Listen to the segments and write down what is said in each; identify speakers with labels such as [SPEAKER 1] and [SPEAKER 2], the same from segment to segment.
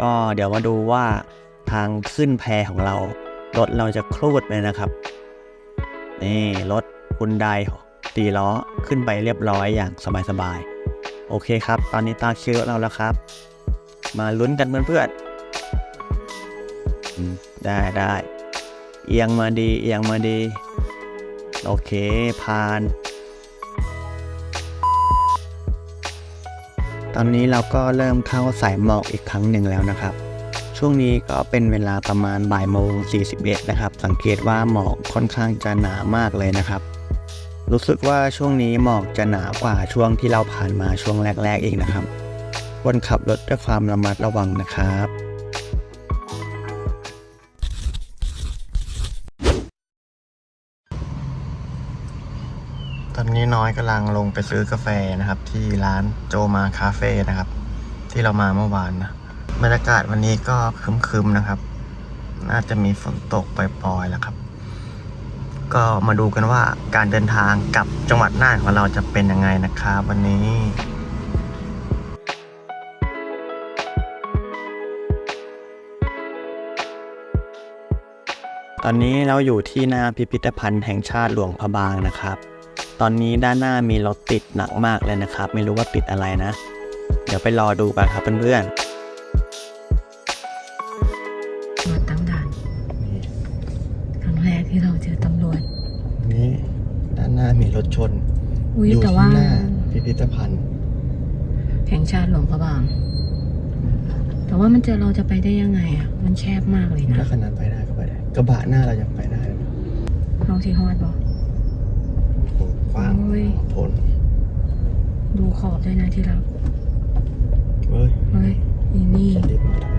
[SPEAKER 1] ก็เดี๋ยวมาดูว่าทางขึ้นแพของเรา รถเราจะครูดเลยนะครับ นี่รถคุณไดตีล้อขึ้นไปเรียบร้อยอย่างสบายๆ โอเคครับ ตอนนี้ตาคิวเราแล้วครับ มาลุ้นกันเพื่อนๆได้ได้เอียงมาดีเอียงมาดี โอเคผ่าน ตอนนี้เราก็เริ่มเข้าสายหมอกอีกครั้งหนึ่งแล้วนะครับ ช่วงนี้ก็เป็นเวลาประมาณบ่ายโมง41นะครับ สังเกตว่าหมอกค่อนข้างจะหนามากเลยนะครับ รู้สึกว่าช่วงนี้หมอกจะหนากว่าช่วงที่เราผ่านมาช่วงแรกๆอีกนะครับควรขับรถด้วยความระมัดระวังนะครับ ตอนนี้น้อยกำลังลงไปซื้อกาแฟนะครับ ที่ร้านโจมาคาเฟ่นะครับ ที่เรามาเมื่อวานนะบรรยากาศวันนี้ก็คึมๆนะครับ น่าจะมีฝนตกปล่อยๆแล้วครับ ก็มาดูกันว่าการเดินทางกลับจังหวัดน่านของเราจะเป็นยังไงนะครับวันนี้ตอนนี้เราอยู่ที่หน้าพิพิธภัณฑ์แห่งชาติหลวงพระบางนะครับ ตอนนี้ด้านหน้ามีรถติดหนักมากเลยนะครับ ไม่รู้ว่าติดอะไรนะ เดี๋ยวไปรอดูกันครับเพื่อน
[SPEAKER 2] มาตั้งด่านครั้งแรกที่เราเจอตำรวจ
[SPEAKER 1] ๆนี่ด้านหน้ามีรถชน
[SPEAKER 2] อุ้ย
[SPEAKER 1] อยู่
[SPEAKER 2] แต่
[SPEAKER 1] ที่
[SPEAKER 2] ว่า
[SPEAKER 1] หน้าพิพิธภัณฑ์
[SPEAKER 2] แห่งชาติหลวงพระบาง แต่ว่ามันจะเราจะไปได้ยังไงอะ มันแคบมากเลยนะ
[SPEAKER 1] ถ้าขนาดไปได้ก็ไปได้กระบะหน้าเรายังไปได้เลยนะ
[SPEAKER 2] เราที่ฮอดบอก
[SPEAKER 1] โอ้โห กว้าง
[SPEAKER 2] โอ้ย
[SPEAKER 1] ผล
[SPEAKER 2] ดูขอบด้วยนะที่เรา
[SPEAKER 1] เฮ้ย
[SPEAKER 2] เฮ้ยอีนี่
[SPEAKER 1] จะรีบมาทำไม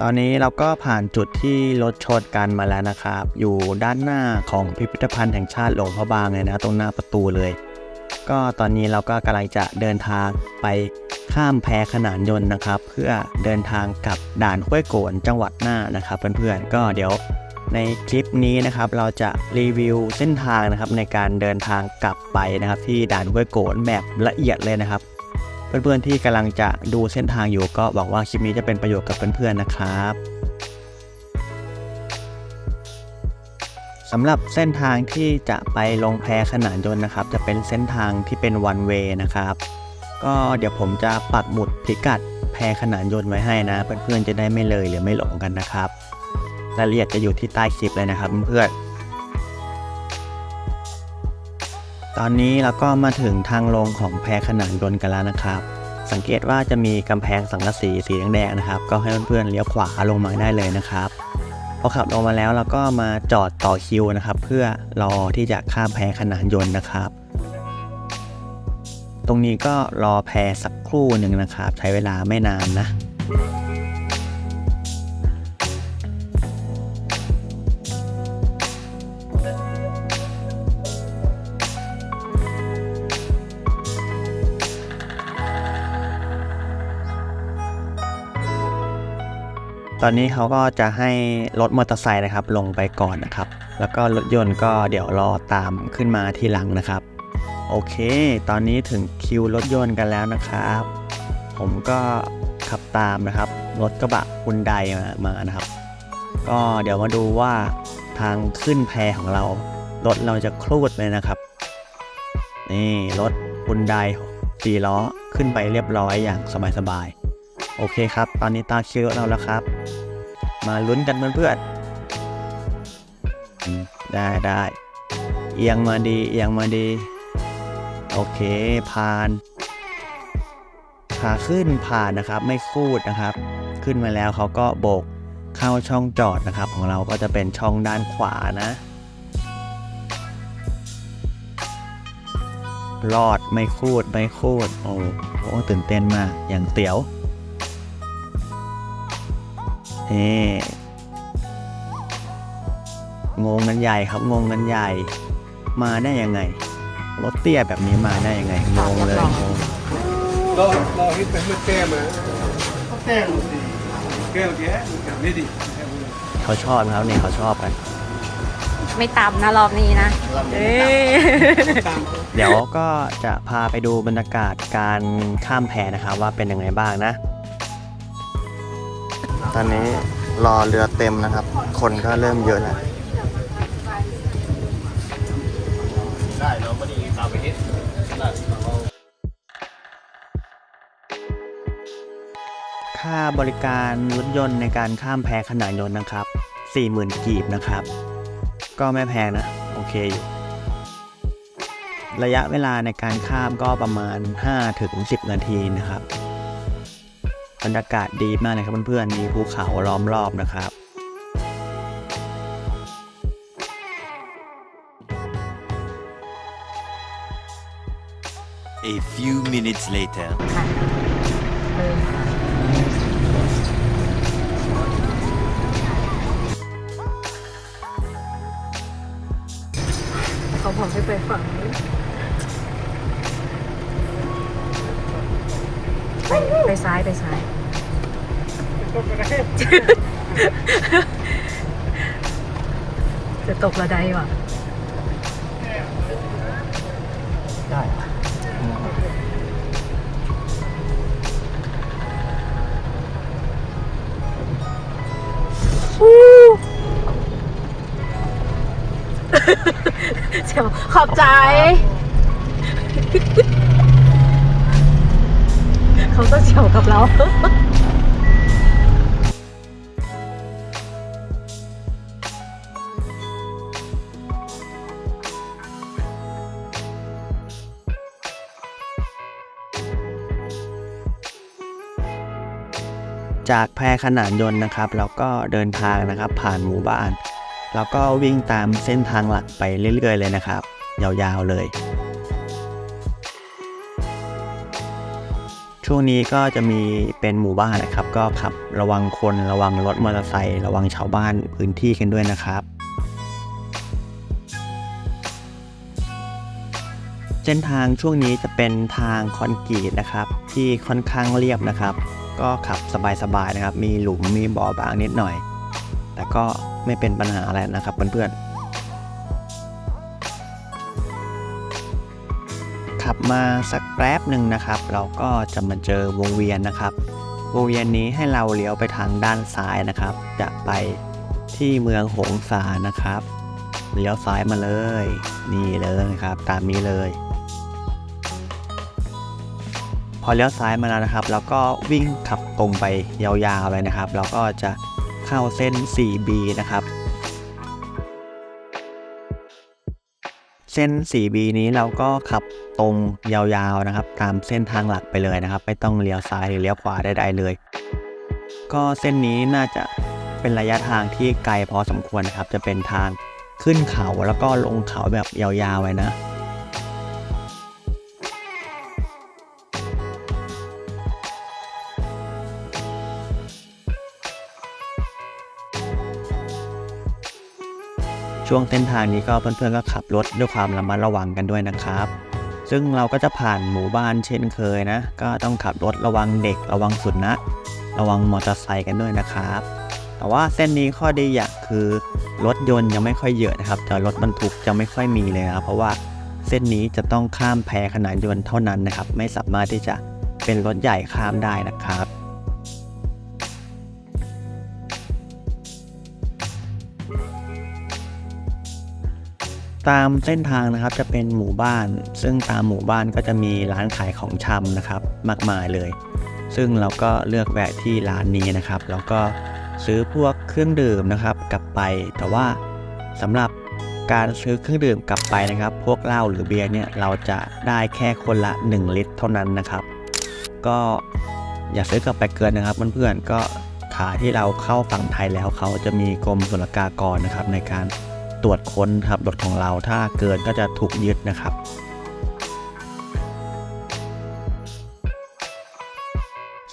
[SPEAKER 1] ตอนนี้เราก็ผ่านจุดที่รถชนกันมาแล้วนะครับ อยู่ด้านหน้าของพิพิธภัณฑ์แห่งชาติหลวงพระบางเลยนะ ตรงหน้าประตูเลย ก็ตอนนี้เราก็กำลังจะเดินทางไปข้ามแพขนานยนต์นะครับ เพื่อเดินทางกลับด่านห้วยโกนจังหวัดน่านนะครับ เพื่อนๆก็เดี๋ยวในคลิปนี้นะครับเราจะรีวิวเส้นทางนะครับในการเดินทางกลับไปนะครับ ที่ด่านห้วยโกนแบบละเอียดเลยนะครับ เพื่อนๆที่กำลังจะดูเส้นทางอยู่ก็หวังว่าคลิปนี้จะเป็นประโยชน์กับเพื่อนๆนะครับ สำหรับเส้นทางที่จะไปลงแพขนานยนต์นะครับ จะเป็นเส้นทางที่เป็นวันเวนะครับ ก็เดี๋ยวผมจะปักหมุดพิกัดแพขนานยนต์ไว้ให้นะ เพื่อนๆจะได้ไม่เลยหรือไม่หลงกันนะครับรายละเอียดจะอยู่ที่ใต้คลิปเลยนะครับเพื่อนๆตอนนี้เราก็มาถึงทางลงของแพขนานยนต์กันแล้วนะครับ สังเกตว่าจะมีกำแพงสังกะสีสีแดงๆนะครับ ก็ให้เพื่อนๆเลี้ยวขวาลงมาได้เลยนะครับ พอขับลงมาแล้วเราก็มาจอดต่อคิวนะครับ เพื่อรอที่จะข้ามแพขนานยนต์นะครับ ตรงนี้ก็รอแพสักครู่หนึ่งนะครับ ใช้เวลาไม่นานนะ ตอนนี้เขาก็จะให้รถมอเตอร์ไซค์นะครับลงไปก่อนนะครับ แล้วก็รถยนต์ก็เดี๋ยวรอตามขึ้นมาทีหลังนะครับ โอเค ตอนนี้ถึงคิวรถยนต์กันแล้วนะครับ ผมก็ขับตามนะครับ รถกระบะคุณไดมามานะครับ ก็เดี๋ยวมาดูว่าทางขึ้นแพของเรา รถเราจะครูดเลยนะครับ นี่รถคุณไดสี่ล้อขึ้นไปเรียบร้อยอย่างสบายๆ โอเคครับ ตอนนี้ตาคิวเราแล้วครับ มาลุ้นกันเพื่อนๆ ได้ได้เอียงมาดีเอียงมาดี โอเคผ่านขาขึ้นผ่านนะครับ ไม่คูดนะครับ ขึ้นมาแล้วเขาก็โบกเข้าช่องจอดนะครับ ของเราก็จะเป็นช่องด้านขวานะรอดไม่คูดไม่คูดโอ้โหตื่นเต้นมากอย่างเตี๋ยว เฮ้งงกันใหญ่ครับงงกันใหญ่ มาได้ยังไง รถเตี้ยแบบนี้มาได้ยังไงงงเลยงง
[SPEAKER 3] เราเราให้เป็นเมื่อแก้มาแก้หมดดีแก้วแก้วไม่ดี
[SPEAKER 1] เขาชอบนะครับเนี่ยเขาชอบกัน
[SPEAKER 3] แไม่
[SPEAKER 2] ต่ำนะรอบนี้นะเอ้ย
[SPEAKER 1] เดี๋ยวก็จะพาไปดูบรรยากาศการข้ามแพนะครับว่าเป็นยังไงบ้างนะ ตอนนี้รอเรือเต็มนะครับ คนก็เริ่มเยอะแล้วค่าบริการรถยนต์ในการข้ามแพขนาดยนต์นะครับ 40,000 กีบนะครับ ก็ไม่แพงนะ โอเคอยู่ระยะเวลาในการข้ามก็ประมาณ 5-10 นาทีนะครับ บรรยากาศดีมากเลยครับเพื่อนๆ มีภูเขาล้อมรอบนะครับ
[SPEAKER 4] A few minutes later.
[SPEAKER 2] จะตกระไดว่ะ
[SPEAKER 1] ได้
[SPEAKER 2] เชียวขอบใจ เขาต้องเฉียวกับเรา
[SPEAKER 1] จากแพขนานยนต์นะครับเราก็เดินทางนะครับผ่านหมู่บ้าน แล้วก็วิ่งตามเส้นทางหลักไปเรื่อยๆเลยนะครับ ยาวๆเลย ช่วงนี้ก็จะมีเป็นหมู่บ้านนะครับ ก็ขับระวังคนระวังรถมอเตอร์ไซค์ระวังชาวบ้านพื้นที่กันด้วยนะครับเส้นทางช่วงนี้จะเป็นทางคอนกรีตนะครับ ที่ค่อนข้างเรียบนะครับ ก็ขับสบายๆนะครับ มีหลุมมีบ่อบางนิดหน่อย แต่ก็ไม่เป็นปัญหาอะไรนะครับเพื่อนๆ ขับมาสักแป๊บหนึ่งนะครับ เราก็จะมาเจอวงเวียนนะครับ วงเวียนนี้ให้เราเลี้ยวไปทางด้านซ้ายนะครับ จะไปที่เมืองหงสานะครับ เลี้ยวซ้ายมาเลย นี่เลยครับ ตามนี้เลย อเลี้ยวซ้ายมาแล้วนะครับ แล้วก็วิ่งขับตรงไปยาวๆเลยนะครับเราก็จะเข้าเส้น 4B นะครับ เส้น 4B นี้เราก็ขับตรงยาวๆนะครับ ตามเส้นทางหลักไปเลยนะครับ ไม่ต้องเลี้ยวซ้ายหรือเลี้ยวขวาใดๆเลย ก็เส้นนี้น่าจะเป็นระยะทางที่ไกลพอสมควรนะครับ จะเป็นทางขึ้นเขาแล้วก็ลงเขาแบบยาวๆไว้นะ ช่วงเส้นทางนี้ก็เพื่อนๆก็ขับรถด้วยความระมัดระวังกันด้วยนะครับ ซึ่งเราก็จะผ่านหมู่บ้านเช่นเคยนะ ก็ต้องขับรถระวังเด็กระวังสุนัขระวังมอเตอร์ไซค์กันด้วยนะครับ แต่ว่าเส้นนี้ข้อดีอย่างคือรถยนต์ยังไม่ค่อยเยอะนะครับแต่รถบรรทุกจะไม่ค่อยมีเลยนะครับเพราะว่าเส้นนี้จะต้องข้ามแพขนาดยนต์เท่านั้นนะครับ ไม่สามารถที่จะเป็นรถใหญ่ข้ามได้นะครับ ตามเส้นทางนะครับจะเป็นหมู่บ้าน ซึ่งตามหมู่บ้านก็จะมีร้านขายของชำนะครับ มากมายเลย ซึ่งเราก็เลือกแวะที่ร้านนี้นะครับ แล้วก็ซื้อพวกเครื่องดื่มนะครับ กลับไป แต่ว่าสำหรับการซื้อเครื่องดื่มกลับไปนะครับ พวกเหล้าหรือเบียร์เนี่ยเราจะได้แค่คนละ 1 ลิตรเท่านั้นนะครับ ก็อย่าซื้อกลับไปเกินนะครับเพื่อนๆก็ขาที่เราเข้าฝั่งไทยแล้วเขาจะมีกรมศุลกากรนะครับในการ ตรวจค้นครับรถของเราถ้าเกินก็จะถูกยึดนะครับ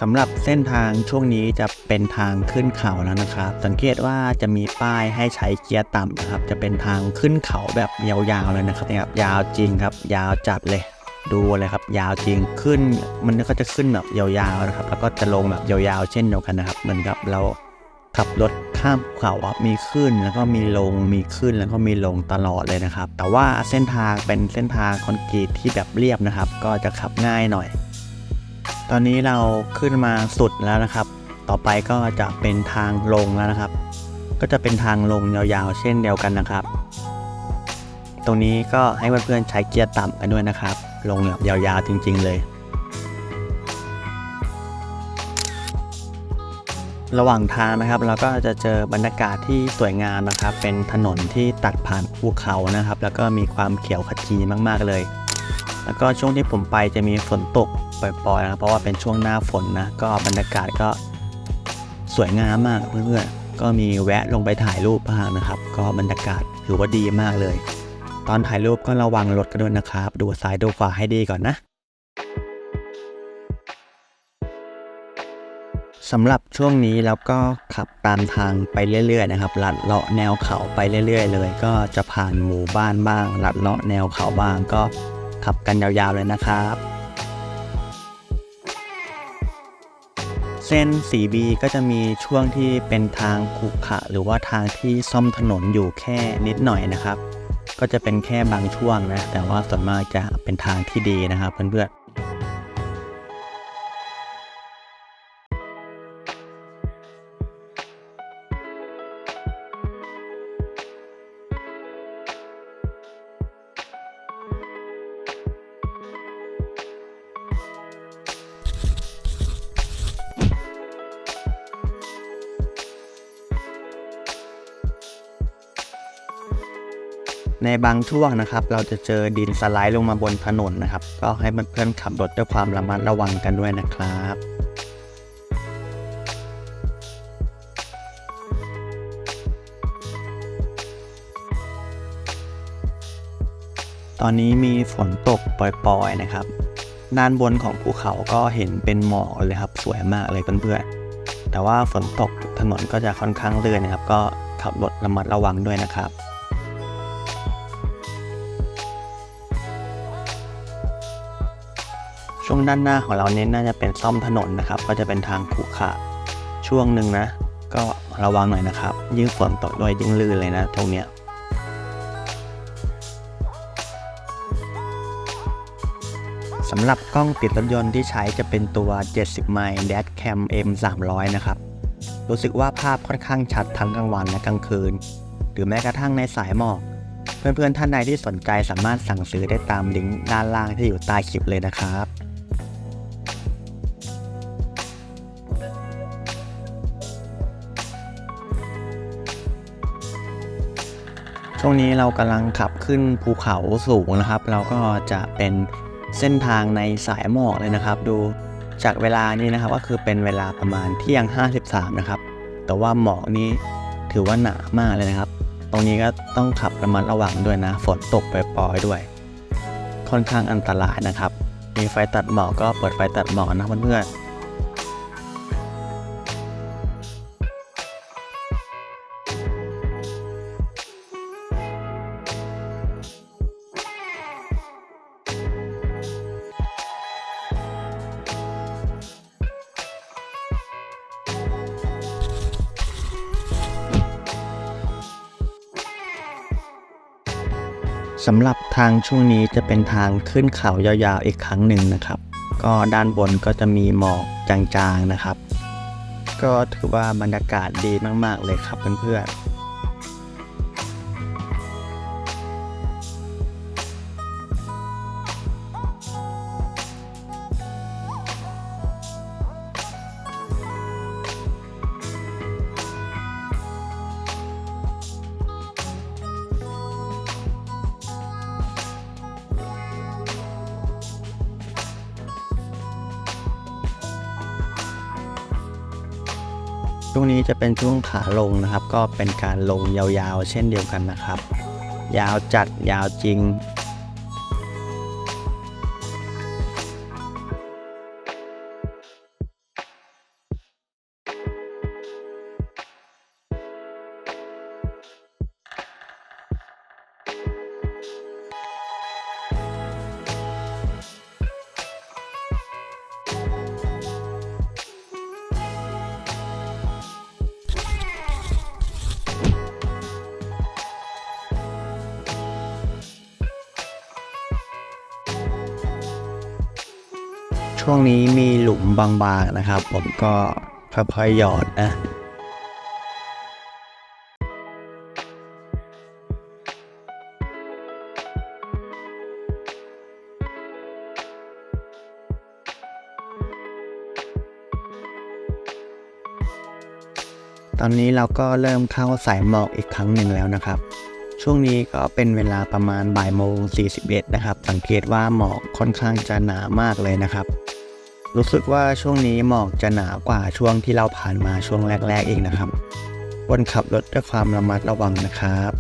[SPEAKER 1] สำหรับเส้นทางช่วงนี้จะเป็นทางขึ้นเขาแล้วนะครับ สังเกตว่าจะมีป้ายให้ใช้เกียร์ต่ำนะครับ จะเป็นทางขึ้นเขาแบบยาวๆเลยนะครับนี่ยครับ ยาวจริงครับ ยาวจัดเลย ดูเลยครับ ยาวจริงขึ้น มันก็จะขึ้นแบบยาวๆนะครับ แล้วก็จะลงแบบยาวๆเช่นเดียวกันนะครับ เหมือนกับเรา ขับรถข้ามเขามีขึ้นแล้วก็มีลงมีขึ้นแล้วก็มีลงตลอดเลยนะครับ แต่ว่าเส้นทางเป็นเส้นทางคอนกรีตที่แบบเรียบนะครับ ก็จะขับง่ายหน่อย ตอนนี้เราขึ้นมาสุดแล้วนะครับ ต่อไปก็จะเป็นทางลงแล้วนะครับ ก็จะเป็นทางลงยาวๆ เช่นเดียวกันนะครับ ตรงนี้ก็ให้เพื่อนๆใช้เกียร์ต่ำกันด้วยนะครับ ลงแบบยาวๆจริง ๆ เลย ระหว่างทางนะครับเราก็จะเจอบรรยากาศที่สวยงามนะครับ เป็นถนนที่ตัดผ่านภูเขานะครับ แล้วก็มีความเขียวขจีมากๆเลย แล้วก็ช่วงที่ผมไปจะมีฝนตกปล่อยๆนะเพราะว่าเป็นช่วงหน้าฝนนะก็บรรยากาศก็สวยงามมากเพื่อนๆก็มีแวะลงไปถ่ายรูปบ้างนะครับ ก็บรรยากาศถือว่าดีมากเลย ตอนถ่ายรูปก็ระวังรถกันด้วยนะครับ ดูซ้ายดูขวาให้ดีก่อนนะ สำหรับช่วงนี้แล้วก็ขับตามทางไปเรื่อยๆนะครับลัดเลาะแนวเขาไปเรื่อย ๆ เลย ก็จะผ่านหมู่บ้านบ้างลัดเลาะแนวเขาบ้างก็ขับกันยาวๆเลยนะครับ เส้น 4B ก็จะมีช่วงที่เป็นทางขรุขระหรือว่าทางที่ซ่อมถนนอยู่แค่นิดหน่อยนะครับ ก็จะเป็นแค่บางช่วงนะแต่ว่าส่วนมากจะเป็นทางที่ดีนะครับเพื่อนๆ บางช่วงนะครับ เราจะเจอดินสไลด์ลงมาบนถนนนะครับ ก็ให้เพื่อนๆขับรถด้วยความระมัดระวังกันด้วยนะครับตอนนี้มีฝนตกปล่อยๆนะครับ ด้านบนของภูเขาก็เห็นเป็นหมอกเลยครับ สวยมากเลยเพื่อนๆ แต่ว่าฝนตกถนนก็จะค่อนข้างเลื่อนนะครับ ก็ขับรถระมัดระวังด้วยนะครับ ช่วงด้านหน้าของเราเน้นน่าจะเป็นซ่อมถนนนะครับ ก็จะเป็นทางขรุขระช่วงหนึ่งนะ ก็ระวังหน่อยนะครับ ยิ่งฝนตกด้วยยิ่งลื่นเลยนะตรงเนี้ยสำหรับกล้องติดรถยนต์ที่ใช้จะเป็นตัว 70 ไมล์ Dash Cam M 300นะครับ รู้สึกว่าภาพค่อนข้างชัดทั้งกลางวันและกลางคืน หรือแม้กระทั่งในสายหมอก เพื่อนๆท่านใดที่สนใจสามารถสั่งซื้อได้ตามลิงก์ด้านล่างที่อยู่ใต้คลิปเลยนะครับ ช่วงนี้เรากำลังขับขึ้นภูเขาสูงนะครับ เราก็จะเป็นเส้นทางในสายหมอกเลยนะครับ ดูจากเวลานี้นะครับ ก็คือเป็นเวลาประมาณเที่ยง 53 นะครับ แต่ว่าหมอกนี้ถือว่าหนามากเลยนะครับ ตรงนี้ก็ต้องขับระมัดระวังด้วยนะ ฝนตกปล่อยๆด้วย ค่อนข้างอันตรายนะครับ มีไฟตัดหมอกก็เปิดไฟตัดหมอกนะเพื่อนๆ สำหรับทางช่วงนี้จะเป็นทางขึ้นเขายาวๆอีกครั้งหนึ่งนะครับ ก็ด้านบนก็จะมีหมอกจางๆนะครับ ก็ถือว่าบรรยากาศดีมากๆเลยครับเพื่อนๆ ช่วงนี้จะเป็นช่วงขาลงนะครับ ก็เป็นการลงยาวๆ เช่นเดียวกันนะครับ ยาวจัดยาวจริง บางๆนะครับ ผมก็ค่อยๆหยอดนะตอนนี้เราก็เริ่มเข้าสายหมอกอีกครั้งหนึ่งแล้วนะครับ ช่วงนี้ก็เป็นเวลาประมาณบ่ายโมง41นะครับ สังเกตว่าหมอกค่อนข้างจะหนามากเลยนะครับ รู้สึกว่าช่วงนี้หมอกจะหนากว่าช่วงที่เราผ่านมาช่วงแรกๆเองนะครับควรขับรถด้วยความระมัดระวังนะครับ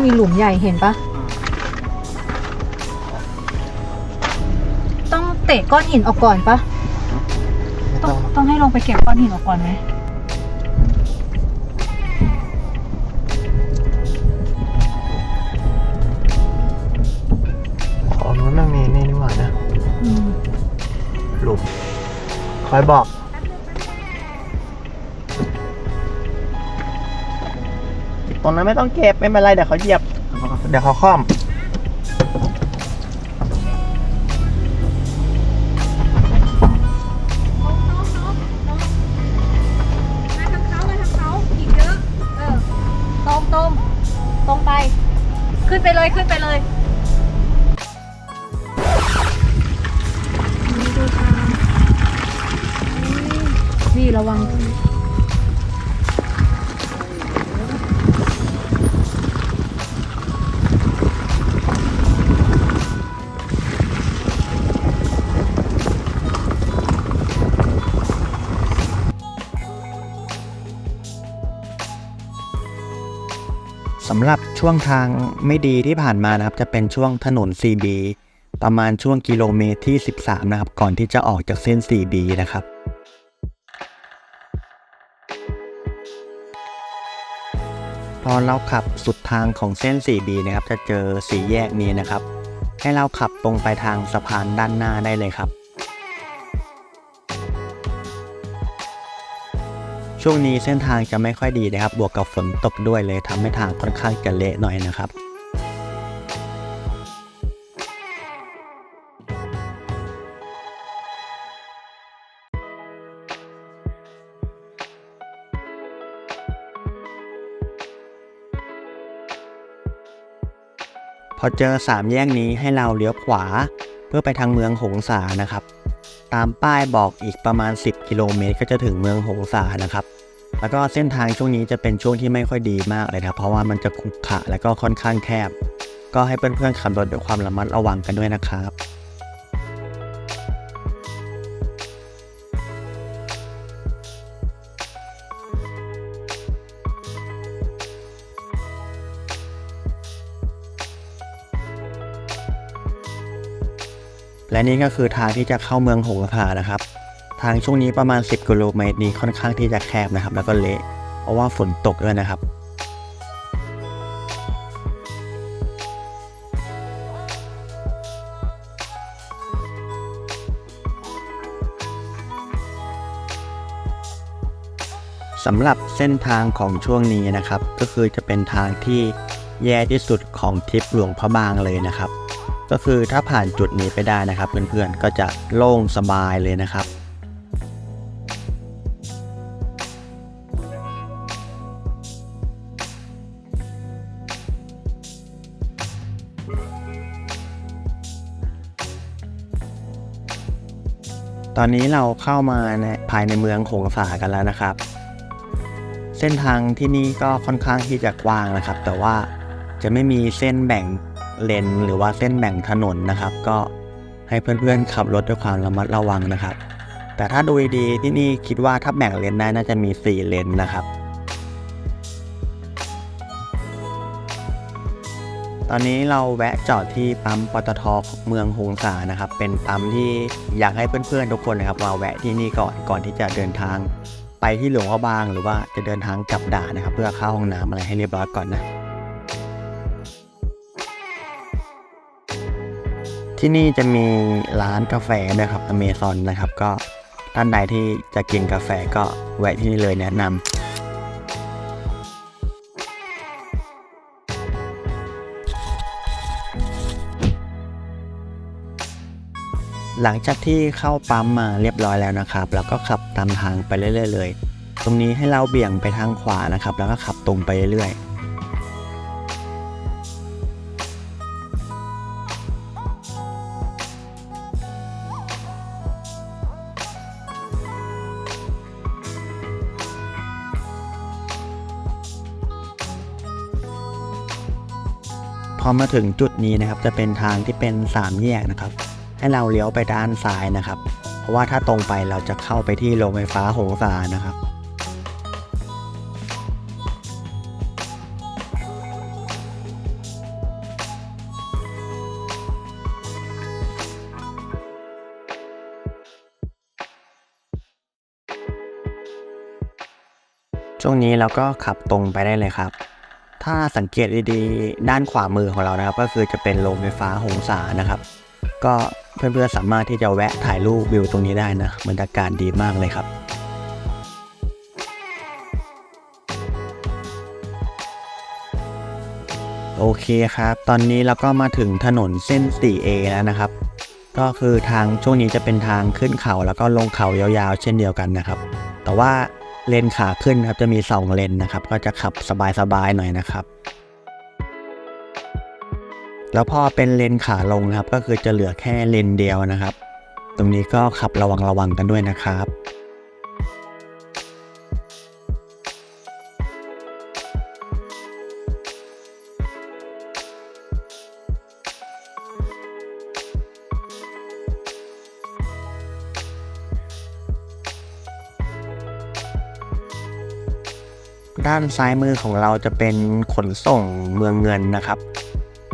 [SPEAKER 1] า
[SPEAKER 2] งๆมีห
[SPEAKER 1] ลุ
[SPEAKER 2] มใหญ่เห็นปะต้องเตะก้อนหินออกก่อนปะ
[SPEAKER 1] ไม่
[SPEAKER 2] ต้
[SPEAKER 1] ต้
[SPEAKER 2] อ
[SPEAKER 1] องง
[SPEAKER 2] ต้องให้ลงไปเก็บก้อนหินออกก่อนไหม
[SPEAKER 1] อ๋อนู้นมันมีนี่นี่หว่านะ
[SPEAKER 2] อืม
[SPEAKER 1] หลุมคอยบอก ตรงนั้นไม่ต้องเก็บไม่เป็นไรเดี๋ยวเขาเหยียบ เดี๋ยวเขาคล่อม
[SPEAKER 2] มาทางเขามาทางเขาอีกเยอะเออตรงตรงตรงไปขึ้นไปเลยขึ้นไปเลยนี่ดูทางนี่ระวัง
[SPEAKER 1] ช่วงทางไม่ดีที่ผ่านมานะครับ จะเป็นช่วงถนน 4B ประมาณช่วงกิโลเมตรที่ 13 นะครับ ก่อนที่จะออกจากเส้น 4B นะครับพอเราขับสุดทางของเส้น 4B นะครับ จะเจอสี่แยกนี้นะครับ ให้เราขับตรงไปทางสะพานด้านหน้าได้เลยครับ ช่วงนี้เส้นทางจะไม่ค่อยดีนะครับ บวกกับฝนตกด้วยเลยทำให้ทางค่อนข้างจะเละหน่อยนะครับพอเจอสามแยกนี้ให้เราเลี้ยวขวา เพื่อไปทางเมืองหงสานะครับ ตามป้ายบอกอีกประมาณ 10 กิโลเมตร ก็จะถึงเมืองหงสานะครับ แล้วก็เส้นทางช่วงนี้จะเป็นช่วงที่ไม่ค่อยดีมากเลยนะครับ เพราะว่ามันจะขรุขระและก็ค่อนข้างแคบ ก็ให้เพื่อนๆขับรถด้วยความระมัดระวังกันด้วยนะครับ และนี่ก็คือทางที่จะเข้าเมืองหงสานะครับ ทางช่วงนี้ประมาณ 10กิโลเมตรนี้ค่อนข้างที่จะแคบนะครับ แล้วก็เละเพราะว่าฝนตกด้วยนะครับสำหรับเส้นทางของช่วงนี้นะครับ ก็คือจะเป็นทางที่แย่ที่สุดของทริปหลวงพระบางเลยนะครับ ก็คือถ้าผ่านจุดนี้ไปได้นะครับ เพื่อนๆก็จะโล่งสบายเลยนะครับตอนนี้เราเข้ามาในภายในเมืองหงสากันแล้วนะครับ เส้นทางที่นี่ก็ค่อนข้างที่จะกว้างนะครับ แต่ว่าจะไม่มีเส้นแบ่ง เลนหรือว่าเส้นแบ่งถนนนะครับ ก็ให้เพื่อนๆขับรถด้วยความระมัดระวังนะครับ แต่ถ้าดูดีที่นี่คิดว่าถ้าแบ่งเลนได้น่าจะมี 4 เลนนะครับ ตอนนี้เราแวะจอดที่ปั๊มปตทเมืองหงสานะครับ เป็นปั๊มที่อยากให้เพื่อนๆทุกคนนะครับมาแวะที่นี่ก่อนก่อนที่จะเดินทางไปที่หลวงพ่อบางหรือว่าจะเดินทางกลับด่านนะครับ เพื่อเข้าห้องน้ำอะไรให้เรียบร้อยก่อนนะ ที่นี่จะมีร้านกาแฟด้วยครับอเมซอนนะครับ ก็ท่านใดที่จะกินกาแฟก็แวะที่นี่เลยแนะนำหลังจากที่เข้าปั๊มมาเรียบร้อยแล้วนะครับ แล้วก็ขับตามทางไปเรื่อยๆเลย ตรงนี้ให้เราเบี่ยงไปทางขวานะครับ แล้วก็ขับตรงไปเรื่อยๆ พอมาถึงจุดนี้นะครับจะเป็นทางที่เป็นสามแยกนะครับ ให้เราเลี้ยวไปด้านซ้ายนะครับ เพราะว่าถ้าตรงไปเราจะเข้าไปที่โรงไฟฟ้าหงสานะครับช่วงนี้เราก็ขับตรงไปได้เลยครับ ถ้าสังเกตดีๆด้านขวามือของเรานะครับ ก็คือจะเป็นโรงไฟฟ้าหงสานะครับ ก็เพื่อนๆสามารถที่จะแวะถ่ายรูปวิวตรงนี้ได้นะบรรยากาศดีมากเลยครับโอเคครับ ตอนนี้เราก็มาถึงถนนเส้น 4A แล้วนะครับ ก็คือทางช่วงนี้จะเป็นทางขึ้นเขาแล้วก็ลงเขายาวๆ เช่นเดียวกันนะครับ แต่ว่า เลนขาขึ้นครับจะมี2เลนนะครับ ก็จะขับสบายๆหน่อยนะครับ แล้วพอเป็นเลนขาลงนะครับ ก็คือจะเหลือแค่เลนเดียวนะครับ ตรงนี้ก็ขับระวังระวังกันด้วยนะครับ ด้านซ้ายมือของเราจะเป็นขนส่งเมืองเงินนะครับ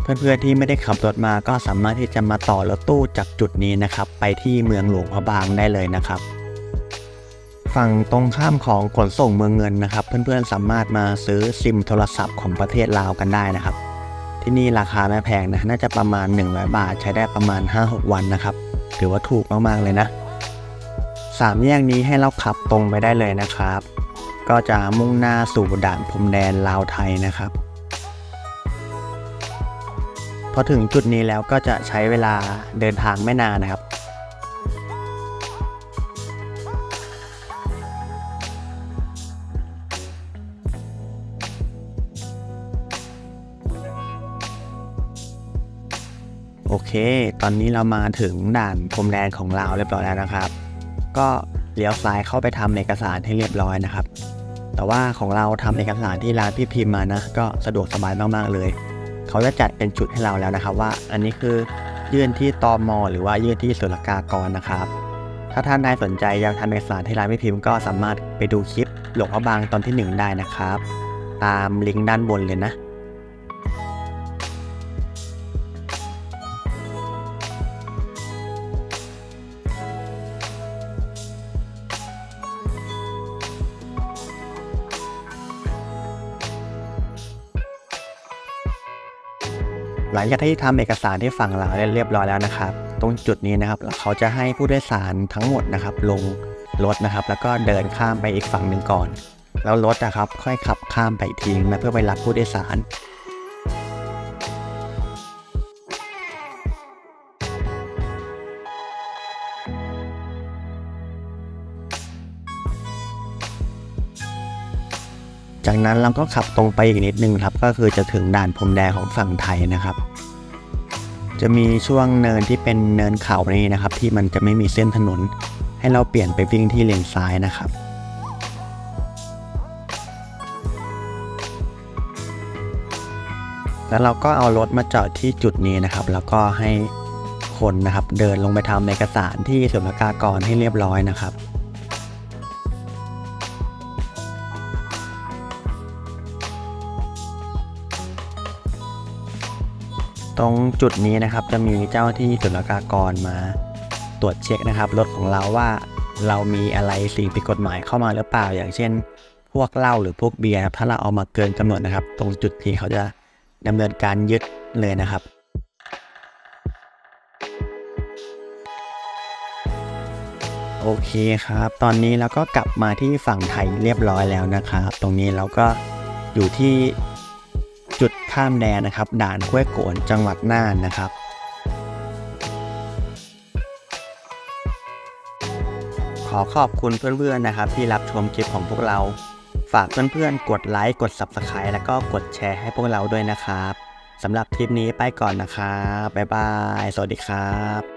[SPEAKER 1] เพื่อนๆที่ไม่ได้ขับรถมาก็สามารถที่จะมาต่อรถตู้จากจุดนี้นะครับ ไปที่เมืองหลวงพระบางได้เลยนะครับ ฝั่งตรงข้ามของขนส่งเมืองเงินนะครับ เพื่อนๆสามารถมาซื้อซิมโทรศัพท์ของประเทศลาวกันได้นะครับ ที่นี่ราคาไม่แพงนะน่าจะประมาณ 100 บาทใช้ได้ประมาณ 5-6 วันนะครับถือว่าถูกมากๆเลยนะสามแยกนี้ให้เราขับตรงไปได้เลยนะครับ ก็จะมุ่งหน้าสู่ด่านพรมแดนลาวไทยนะครับ พอถึงจุดนี้แล้วก็จะใช้เวลาเดินทางไม่นานนะครับโอเค ตอนนี้เรามาถึงด่านพรมแดนของลาวเรียบร้อยแล้วนะครับ ก็เลี้ยวซ้ายเข้าไปทำเอกสารให้เรียบร้อยนะครับ แต่ว่าของเราทำเอกสารที่ร้านพี่พิมพ์มานะ ก็สะดวกสบายมากๆเลย เขาจะจัดเป็นจุดให้เราแล้วนะครับ ว่าอันนี้คือยื่นที่ตอมอหรือว่ายื่นที่ศุลกากรนะครับ ถ้าท่านใดสนใจอยากทำเอกสารที่ร้านพี่พิมพ์ก็สามารถไปดูคลิปหลวงพ่อบางตอนที่หนึ่งได้นะครับ ตามลิงก์ด้านบนเลยนะ หลังจากที่ทำเอกสารที่ฝั่งเราได้เรียบร้อยแล้วนะครับ ตรงจุดนี้นะครับเขาจะให้ผู้โดยสารทั้งหมดนะครับ ลงรถนะครับ แล้วก็เดินข้ามไปอีกฝั่งหนึ่งก่อน แล้วรถอะครับค่อยขับข้ามไปทีนึงนะเพื่อไปรับผู้โดยสารจากนั้นเราก็ขับตรงไปอีกนิดนึงครับ ก็คือจะถึงด่านพรมแดงของฝั่งไทยนะครับ จะมีช่วงเนินที่เป็นเนินเขานี้นะครับ ที่มันจะไม่มีเส้นถนน ให้เราเปลี่ยนไปวิ่งที่เลนซ้ายนะครับแล้วเราก็เอารถมาจอดที่จุดนี้นะครับ แล้วก็ให้คนนะครับเดินลงไปทำเอกสารที่ศุลกากรให้เรียบร้อยนะครับ ตรงจุดนี้นะครับจะมีเจ้าที่ศุลกากรมาตรวจเช็คนะครับรถของเราว่าเรามีอะไรสิ่งผิดกฎหมายเข้ามาหรือเปล่า อย่างเช่น พวกเหล้าหรือพวกเบียร์ถ้าเราเอามาเกินกำหนดนะครับ ตรงจุดที่เขาจะดำเนินการยึดเลยนะครับโอเคครับ ตอนนี้เราก็กลับมาที่ฝั่งไทยเรียบร้อยแล้วนะครับ ตรงนี้เราก็อยู่ที่ จุดข้ามแดนนะครับด่านห้วยโกนจังหวัดน่านนะครับขอขอบคุณเพื่อนๆนะครับ ที่รับชมคลิปของพวกเรา ฝากเพื่อนๆ กดไลค์กด Subscribe แล้วก็กดแชร์ให้พวกเราด้วยนะครับสำหรับคลิปนี้ไปก่อนนะครับ บ๊ายบาย สวัสดีครับ